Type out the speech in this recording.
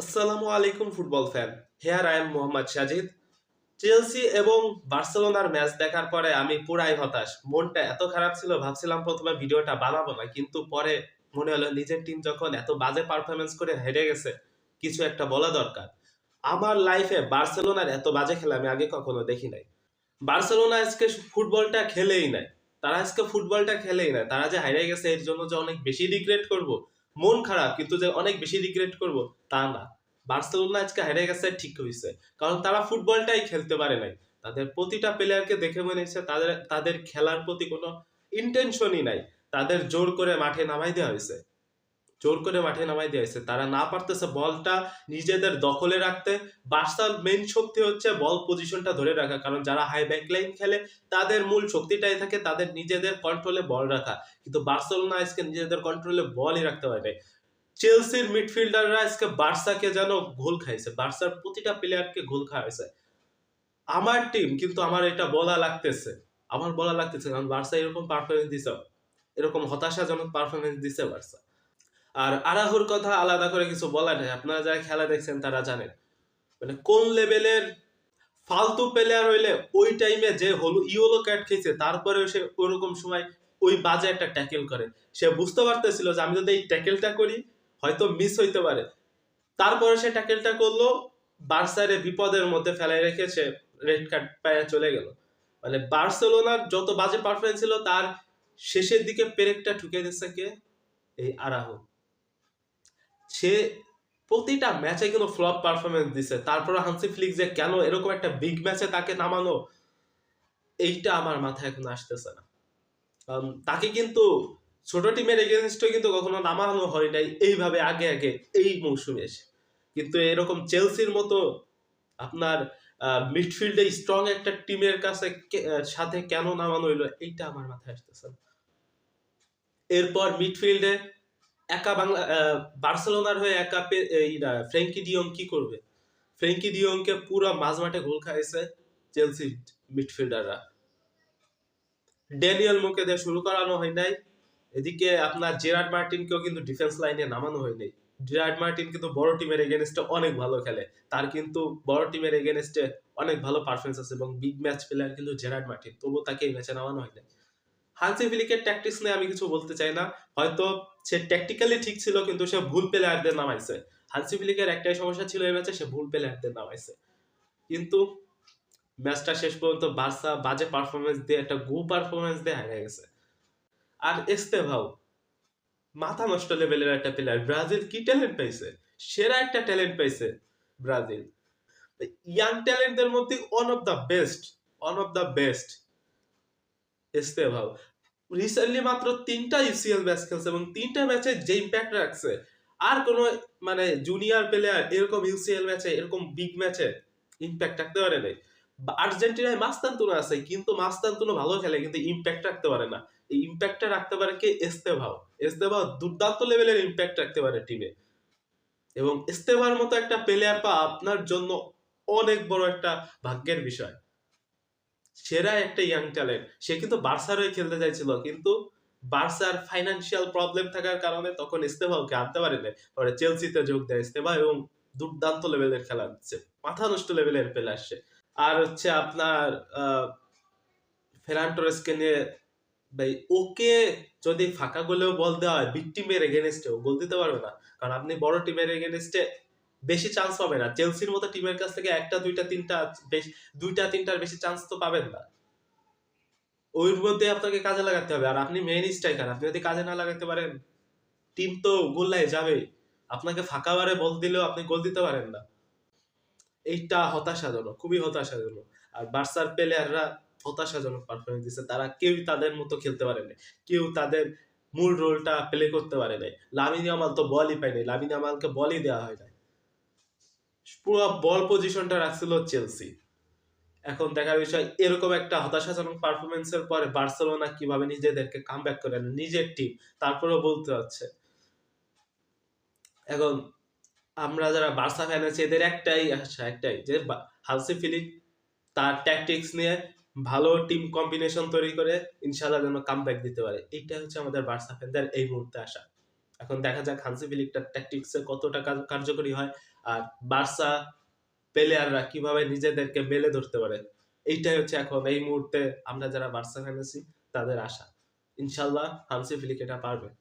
আসসালামু আলাইকুম football fan. Here I am Mohammad Sajid Chelsea এবং বার্সেলোনার ম্যাচ দেখার পরে আমি পুরাই হতাশ। মনটা এত খারাপ ছিল, ভাবছিলাম প্রথমে ভিডিওটা বানাবো না, কিন্তু পরে মনে হলো নিজের টিম যখন এত বাজে পারফরমেন্স করে হেরে গেছে, কিছু একটা বলা দরকার। আমার লাইফে বার্সেলোনার এত বাজে খেলা আমি আগে কখনো দেখি নাই। বার্সেলোনা আজকে ফুটবলটা খেলেই নাই। তারা আজকে ফুটবলটা খেলেই নাই। তারা যে হারিয়ে গেছে, এর জন্য যে অনেক বেশি রিগ্রেট করব মন খারাপ, কিন্তু যে অনেক বেশি রিগ্রেট করব, তা না। বার্সেলোনা আজকে হেরে গেছে, ঠিক হয়েছে। কারণ তারা ফুটবলটাই খেলতে পারে নাই। তাদের প্রতিটা প্লেয়ারকে দেখে মনে হচ্ছে তাদের তাদের খেলার প্রতি কোনো ইন্টেনশনই নাই। তাদের জোর করে মাঠে নামাই দেওয়া হয়েছে। জোর করে মাঠে নামাই দেওয়া হয়েছে তারা না পারতেছে বলটা নিজেদের দখলে রাখতে। বার্সার মেইন শক্তি হচ্ছে বল পজিশনটা ধরে রাখা। কারণ যারা হাই ব্যাক লাইন খেলে, তাদের মূল শক্তিটাই থাকে তাদের নিজেদের কন্ট্রোলে বল রাখা। কিন্তু বার্সেলোনা আজকে নিজেদের কন্ট্রোলে বলই রাখতে পারে চেলসির মিডফিল্ডাররা আজকে বার্সাকে যেন গোল খাইছে। বার্সার প্রতিটা প্লেয়ারকে গোল খাওয়াইছে। আমার টিম কিন্তু আমার এটা বলা লাগতেছে। আমার বলা লাগতেছে, কারণ বার্সা এরকম পারফরমেন্স দিছে। এরকম হতাশাজনক পারফরমেন্স দিছে বার্সা। আর আরাহুর কথা আলাদা করে কিছু বলা নেই। আপনারা যারা খেলা দেখছেন, তারা জানেন। মানে কোন লেভেলের ফালতু প্লেয়ার হইলে ওই টাইমে যে হলো ইয়েলো কার্ড খেয়েছে, তারপরেও সে ওরকম সময় ওই বাজে একটা ট্যাকেল করে। সে বুঝতে পারতেছিল যে আমি যদি এই ট্যাকেলটা করি, হয়তো মিস হইতে পারে। তারপরে সে ট্যাকেলটা করল বার্সারে বিপদের মধ্যে ফেলাই রেখে সে রেড কার্ড পায়ে চলে গেল। মানে বার্সেলোনার যত বাজে পারফরমেন্স ছিল, তার শেষের দিকে পেরেকটা ঠুকে দিচ্ছে কে? এই আরাহো। সে প্রতিটা ম্যাচে কিন্তু ফ্লপ পারফরমেন্স দিছে। তারপরে হানসি ফ্লিক যে, কেন এরকম একটা বিগ ম্যাচে তাকে নামানো? এইটা আমার মাথায় এখন আসতেছে না। তাকে কিন্তু ছোট টিমের এগেনস্টে কিন্তু কখনো নামানো হয় নাই। এইভাবে আগে আগে, এই মৌসুমে এসে। কিন্তু এরকম চেলসির মতো আপনার মিডফিল্ডে স্ট্রং একটা টিমের কাছে সাথে কেন নামানো হইল, এইটা আমার মাথায় আসতেছে। এরপর মিডফিল্ডে একা বাংলা বার্সেলোনার হয়ে একা ফ্র্যাঙ্কি ডিয়ং কি করবে? ফ্র্যাঙ্কি ডিয়ংকে পুরো মাঝমাঠে গোল খাইছে চেলসি মিডফিল্ডাররা। ড্যানিয়েল মুকে দিয়ে শুরু করানো হয় নাই। এদিকে আপনার জেরার্ড মার্টিনকেও কিন্তু ডিফেন্স লাইনে নামানো হয় নাই। জেরার্ড মার্টিন কিন্তু বড় টিমের এগেনস্টে অনেক ভালো খেলে। তার কিন্তু বড় টিমের এগেনস্টে অনেক ভালো পারফরমেন্স আছে এবং বিগ ম্যাচ প্লেয়ার কিন্তু জেরার্ড মার্টিন। তবুও তাকে এই ম্যাচে নামানো হয় নাই। হানসি ফিলিকের ট্যাকটিক্স নিয়ে আমি কিছু বলতে চাই না। হয়তো সে ট্যাকটিক্যালি ঠিক ছিল, কিন্তু সে ভুল প্লেয়ারদের নামাইছে। হানসি ফিলিকের একটাই সমস্যা ছিল এই ম্যাচে সে ভুল প্লেয়ারদের নামাইছে। কিন্তু ম্যাচটা শেষ পর্যন্ত বার্সা বাজে পারফরমেন্স দিয়ে, একটা গু পারফরমেন্স দিয়ে হারিয়ে গেছে। আর এস্তেভাও মাথা নষ্ট লেভেলের একটা প্লেয়ার ব্রাজিল কি ট্যালেন্ট পাইছে? সেরা একটা ট্যালেন্ট পাইছে ব্রাজিল। ইয়াং ট্যালেন্টদের মধ্যে one of the best one of the best Estevao. Recently মাত্র তিনটা ইউসিএল ম্যাচ খেলছে এবং তিনটা ম্যাচে যে ইম্প্যাক্ট রাখছে, আর কোনো মানে জুনিয়র প্লেয়ার এরকম ইউসিএল ম্যাচে এরকম বিগ ম্যাচে ইম্প্যাক্ট রাখতে পারে নাই। আর্জেন্টিনায় মাস্তান্তুনো আছে, কিন্তু মাস্তান্তুনো ভালো খেলে, কিন্তু ইম্প্যাক্ট রাখতে পারে না। এই ইম্প্যাক্টটা রাখতে পারে কে? এস্তেভাও। এস্তেভাও দুর্দান্ত লেভেলের ইম্প্যাক্ট রাখতে পারে টিমে এবং এস্তেভার মতো একটা প্লেয়ার পা আপনার জন্য অনেক বড় একটা ভাগ্যের বিষয়। সেরা একটা ইয়াং ট্যালেন্ট সে কিন্তু বার্সার হয়ে খেলতে চাইছিল, কিন্তু বার্সার ফাইন্যান্সিয়াল প্রবলেম থাকার কারণে তখন ইস্তেভাওকে আনতে পারেনি পরে চেলসিতে যোগ দেয় ইস্তেভা এবং দুর্দান্ত লেভেলের খেলা দিচ্ছে। মাথা নষ্ট লেভেলের প্লেয়ার আসছে আর হচ্ছে আপনার ফেরান টোরেসকে নিয়ে ভাই, ওকে যদি ফাঁকা গোলেও বল দেওয়া হয় বিগ টিমের এগেনস্টে ও গোল দিতে পারবে না। কারণ আপনি বড় টিমের এগেনস্টে বেশি চান্স পাবেন না। চেলসির মতো টিমের কাছ থেকে একটা, দুইটা, তিনটা, বেশ- দুইটা, তিনটার বেশি চান্স তো পাবেন না। ওই মধ্যে আপনাকে কাজে লাগাতে হবে। আর আপনি মেইন স্ট্রাইকার আপনি যদি কাজে না লাগাতে পারেন টিম তো গোল্লায় যাবে। আপনাকে ফাঁকা বারে বল দিলেও আপনি গোল দিতে পারেন না। এইটা হতাশাজনক, খুবই হতাশাজনক। আর বার্সার প্লেয়াররা হতাশাজনক পারফরমেন্স দিচ্ছে তারা কেউ তাদের মতো খেলতে পারে নাই। কেউ তাদের মূল রোলটা প্লে করতে পারে নাই। লামিনী আমাল তো বলই পায়নি লামিনী আমালকে বলই দেওয়া হয় নাই। পুরো বল পজিশনটা রাখছিল চেলসি এখন দেখার বিষয়, এরকম একটা হতাশাজনক পারফরমেন্সের পরে বার্সেলোনা কীভাবে নিজেদেরকে কাম ব্যাক করে নিজের টিম তারপরেও বলতে হচ্ছে। এখন আমরা যারা বার্সা ফ্যান আছি, এদের একটাই আশা, একটাই যে হালসি ফিলিক তার ট্যাকটিক্স নিয়ে ভালো টিম কম্বিনেশন তৈরি করে ইনশাল্লাহ যেন কাম ব্যাক দিতে পারে। এইটা হচ্ছে আমাদের বার্সা ফ্যানদের এই মুহূর্তে আশা। এখন দেখা যাক হানসি ফিলিকটার ট্যাকটিক্সে কতটা কার্যকরী হয়। আর বার্সা প্লেয়াররা কীভাবে নিজেদেরকে মেলে ধরতে পারে, এইটাই হচ্ছে এখন এই মুহূর্তে আমরা যারা বার্সা ফ্যান আছি, তাদের আশা। ইনশাল্লাহ হামসি ফিলিক এটা পারবে।